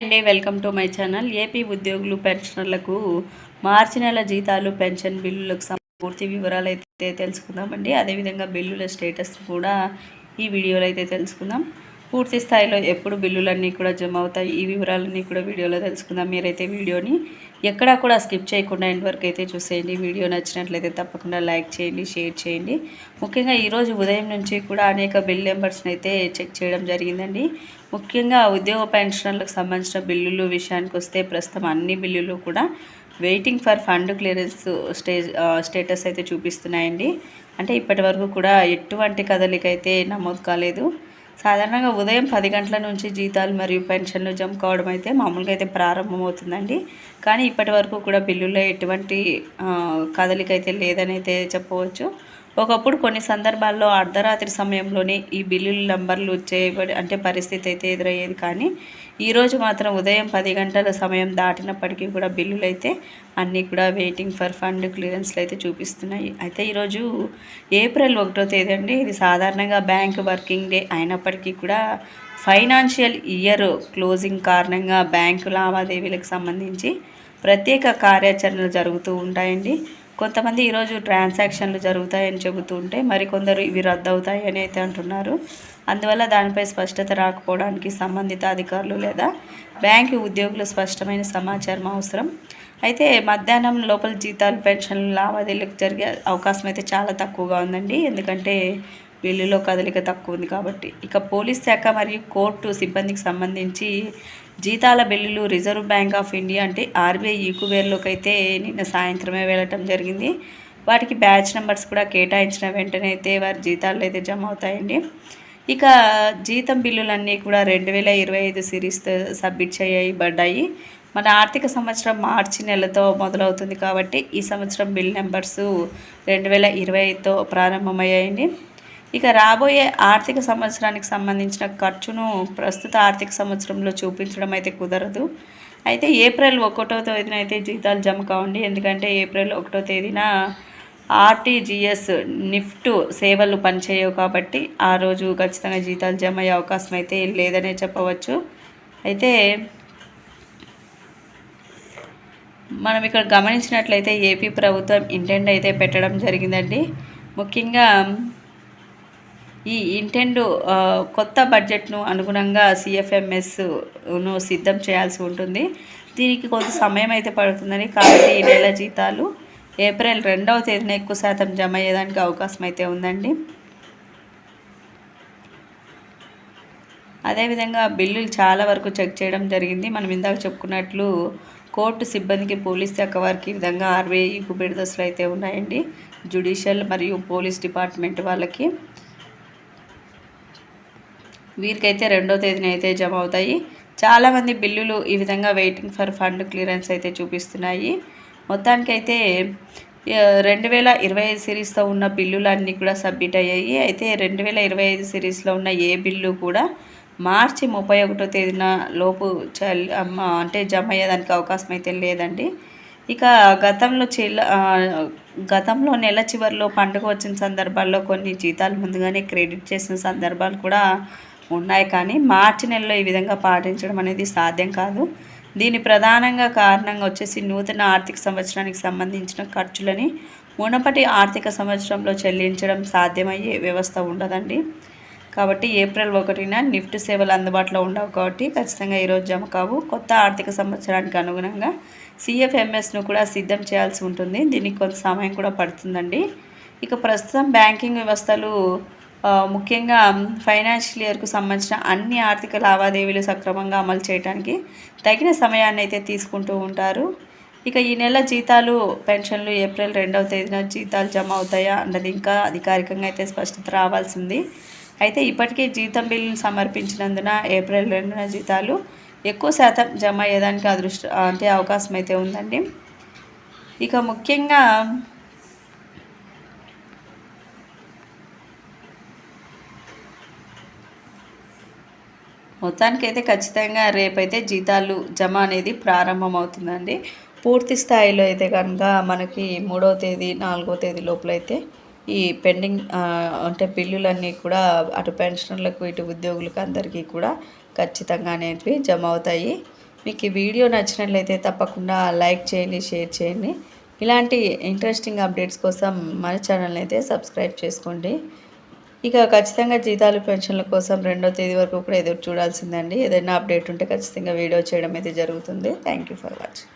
అండి welcome to my channel. AP ఉద్యోగులు పెన్షనర్లకు మార్చి నెల జీతాలు పెన్షన్ బిల్లులకు పూర్తి వివరాలు అయితే తెలుసుకుందామండి. అదేవిధంగా బిల్లుల స్టేటస్ కూడా ఈ వీడియోలో అయితే తెలుసుకుందాం. పూర్తి స్థాయిలో ఎప్పుడు బిల్లులన్నీ కూడా జమ అవుతాయి. ఈ వివరాలన్నీ కూడా వీడియోలో తెలుసుకుందాం. మీరైతే వీడియోని ఎక్కడా కూడా స్కిప్ చేయకుండా ఎండ్ వరకు అయితే చూసేయండి. వీడియో నచ్చినట్లయితే తప్పకుండా లైక్ చేయండి షేర్ చేయండి. ముఖ్యంగా ఈరోజు ఉదయం నుంచి కూడా అనేక బిల్ నెంబర్స్ని అయితే చెక్ చేయడం జరిగిందండి. ముఖ్యంగా ఉద్యోగ పెన్షన్లకు సంబంధించిన బిల్లులు విషయానికి వస్తే ప్రస్తుతం అన్ని బిల్లులు కూడా waiting for fund clearance stage status అయితే చూపిస్తున్నాయండి. అంటే ఇప్పటి వరకు కూడా ఎటువంటి కదలికైతే అయితే నమోదు కాలేదు. సాధారణంగా ఉదయం పది గంటల నుంచి జీతాలు మరియు పెన్షన్లు జమ కావడం అయితే మామూలుగా అయితే ప్రారంభమవుతుందండి. కానీ ఇప్పటి వరకు కూడా బిల్లులో ఎటువంటి కదలికైతే కదలిక అయితే లేదని అయితే చెప్పవచ్చు. ఒకప్పుడు కొన్ని సందర్భాల్లో అర్ధరాత్రి సమయంలోనే ఈ బిల్లుల నంబర్లు చేయబడి అంటే పరిస్థితి అయితే ఎదురయ్యేది. కానీ ఈరోజు మాత్రం ఉదయం పది గంటల సమయం దాటినప్పటికీ కూడా బిల్లులు అయితే అన్నీ కూడా వెయిటింగ్ ఫర్ ఫండ్ క్లియరెన్స్లు అయితే చూపిస్తున్నాయి. అయితే ఈరోజు ఏప్రిల్ ఒకటో తేదీ అండి. ఇది సాధారణంగా బ్యాంక్ వర్కింగ్ డే అయినప్పటికీ కూడా ఫైనాన్షియల్ ఇయర్ క్లోజింగ్ కారణంగా బ్యాంకు లావాదేవీలకు సంబంధించి ప్రత్యేక కార్యాచరణలు జరుగుతూ ఉంటాయండి. కొంతమంది ఈరోజు ట్రాన్సాక్షన్లు జరుగుతాయని చెబుతుంటే మరికొందరు ఇవి రద్దు అవుతాయి అని అయితే అంటున్నారు. అందువల్ల దానిపై స్పష్టత రాకపోవడానికి సంబంధిత అధికారులు లేదా బ్యాంకు ఉద్యోగులు స్పష్టమైన సమాచారం అవసరం. అయితే మధ్యాహ్నం లోపల జీతాలు పెన్షన్లు లావాదేవీలకు జరిగే అవకాశం అయితే చాలా తక్కువగా ఉందండి. ఎందుకంటే బిల్లులో కదలిక తక్కువ ఉంది కాబట్టి. ఇక పోలీస్ శాఖ మరియు కోర్టు సిబ్బందికి సంబంధించి జీతాల బిల్లులు రిజర్వ్ బ్యాంక్ ఆఫ్ ఇండియా అంటే ఆర్బీఐ ఈకువేర్లోకి అయితే నిన్న సాయంత్రమే వెళ్ళటం జరిగింది. వాటికి బ్యాచ్ నెంబర్స్ కూడా కేటాయించిన వెంటనే అయితే వారి జీతాలు అయితే జమ అవుతాయండి ఇక జీతం బిల్లులన్నీ కూడా రెండు వేల ఇరవై ఐదు సిరీస్తో సబ్మిట్ చేయబడ్డాయి మన ఆర్థిక సంవత్సరం మార్చి నెలతో మొదలవుతుంది కాబట్టి ఈ సంవత్సరం బిల్ నెంబర్స్ రెండు వేల ఇరవై ఐదుతో ప్రారంభమయ్యాయండి. ఇక రాబోయే ఆర్థిక సంవత్సరానికి సంబంధించిన ఖర్చును ప్రస్తుత ఆర్థిక సంవత్సరంలో చూపించడం అయితే కుదరదు. అయితే ఏప్రిల్ ఒకటో తేదీన అయితే జీతాలు జమ కావండి. ఎందుకంటే ఏప్రిల్ ఒకటో తేదీన ఆర్టీజీఎస్ నిఫ్ట్ సేవలు పనిచేయవు కాబట్టి ఆ రోజు ఖచ్చితంగా జీతాలు జమ అయ్యే అవకాశం అయితే లేదనే చెప్పవచ్చు. అయితే మనం ఇక్కడ గమనించినట్లయితే ఏపీ ప్రభుత్వం ఇంటెండ్ అయితే పెట్టడం జరిగిందండి. ముఖ్యంగా ఈ ఇంటెండు కొత్త బడ్జెట్ను అనుగుణంగా సిఎఫ్ఎంఎస్ను సిద్ధం చేయాల్సి ఉంటుంది. దీనికి కొంత సమయం అయితే పడుతుందని కాబట్టి ఈ నెల జీతాలు ఏప్రిల్ రెండవ తేదీన ఎక్కువ శాతం జమ అయ్యేదానికి అవకాశం అయితే ఉందండి. అదేవిధంగా బిల్లులు చాలా వరకు చెక్ చేయడం జరిగింది. మనం ఇందాక చెప్పుకున్నట్లు కోర్టు సిబ్బందికి పోలీస్ శాఖ వారికి ఈ విధంగా ఆర్బీఐ బిడదశలు అయితే ఉన్నాయండి. జ్యుడిషియల్ మరియు పోలీస్ డిపార్ట్మెంట్ వాళ్ళకి వీరికైతే రెండో తేదీన అయితే జమ అవుతాయి. చాలామంది బిల్లులు ఈ విధంగా వెయిటింగ్ ఫర్ ఫండ్ క్లియరెన్స్ అయితే చూపిస్తున్నాయి. మొత్తానికైతే రెండు వేల ఇరవై ఐదు సిరీస్తో ఉన్న బిల్లులన్నీ కూడా సబ్మిట్ అయ్యాయి. అయితే రెండు వేల ఇరవై ఐదు సిరీస్లో ఉన్న ఏ బిల్లు కూడా మార్చి ముప్పై ఒకటో తేదీన లోపు అంటే జమ అయ్యేదానికి అవకాశం అయితే లేదండి. ఇక గతంలో చిల్ల గతంలో నెల చివరిలో పండుగ వచ్చిన సందర్భాల్లో కొన్ని జీతాలు ముందుగానే క్రెడిట్ చేసిన సందర్భాలు కూడా ఉన్నాయి. కానీ మార్చి నెలలో ఈ విధంగా పాటించడం అనేది సాధ్యం కాదు. దీని ప్రధానంగా కారణంగా వచ్చేసి నూతన ఆర్థిక సంవత్సరానికి సంబంధించిన ఖర్చులని మునపటి ఆర్థిక సంవత్సరంలో చెల్లించడం సాధ్యమయ్యే వ్యవస్థ ఉండదండి. కాబట్టి ఏప్రిల్ ఒకటిన నిఫ్ట్ సేవలు అందుబాటులో ఉండవు కాబట్టి ఖచ్చితంగా ఈరోజు జమ కావు. కొత్త ఆర్థిక సంవత్సరానికి అనుగుణంగా సిఎఫ్ఎంఎస్ను కూడా సిద్ధం చేయాల్సి ఉంటుంది. దీనికి కొంత సమయం కూడా పడుతుందండి. ఇక ప్రస్తుతం బ్యాంకింగ్ వ్యవస్థలు ముఖ్యంగా ఫైనాన్షియల్ ఇయర్కు సంబంధించిన అన్ని ఆర్థిక లావాదేవీలు సక్రమంగా అమలు చేయడానికి తగిన సమయాన్ని అయితే తీసుకుంటూ ఉంటారు. ఇక ఈ నెల జీతాలు పెన్షన్లు ఏప్రిల్ రెండవ తేదీన జీతాలు జమ అవుతాయా అన్నది ఇంకా అధికారికంగా అయితే స్పష్టత రావాల్సింది. అయితే ఇప్పటికే జీతం బిల్లులు సమర్పించినందున ఏప్రిల్ రెండున జీతాలు ఎక్కువ శాతం జమ అయ్యేదానికి అదృష్ట అంటే అవకాశం అయితే ఉందండి. ఇక ముఖ్యంగా మొత్తానికైతే ఖచ్చితంగా రేపైతే జీతాలు జమ అనేది ప్రారంభమవుతుందండి. పూర్తి స్థాయిలో అయితే కనుక మనకి మూడవ తేదీ నాలుగో తేదీ లోపలైతే ఈ పెండింగ్ అంటే బిల్లులన్నీ కూడా అటు పెన్షనర్లకు ఇటు ఉద్యోగులకు అందరికీ కూడా ఖచ్చితంగా అనేవి జమ అవుతాయి. మీకు ఈ వీడియో నచ్చినట్లయితే తప్పకుండా లైక్ చేయండి షేర్ చేయండి. ఇలాంటి ఇంట్రెస్టింగ్ అప్డేట్స్ కోసం మన ఛానల్ని అయితే సబ్స్క్రైబ్ చేసుకోండి. ఇక ఖచ్చితంగా జీతాలు పెన్షన్ల కోసం రెండో తేదీ వరకు కూడా ఎదురు చూడాల్సిందండి. ఏదైనా అప్డేట్ ఉంటే ఖచ్చితంగా వీడియో చేయడం అయితే జరుగుతుంది. Thank you for watching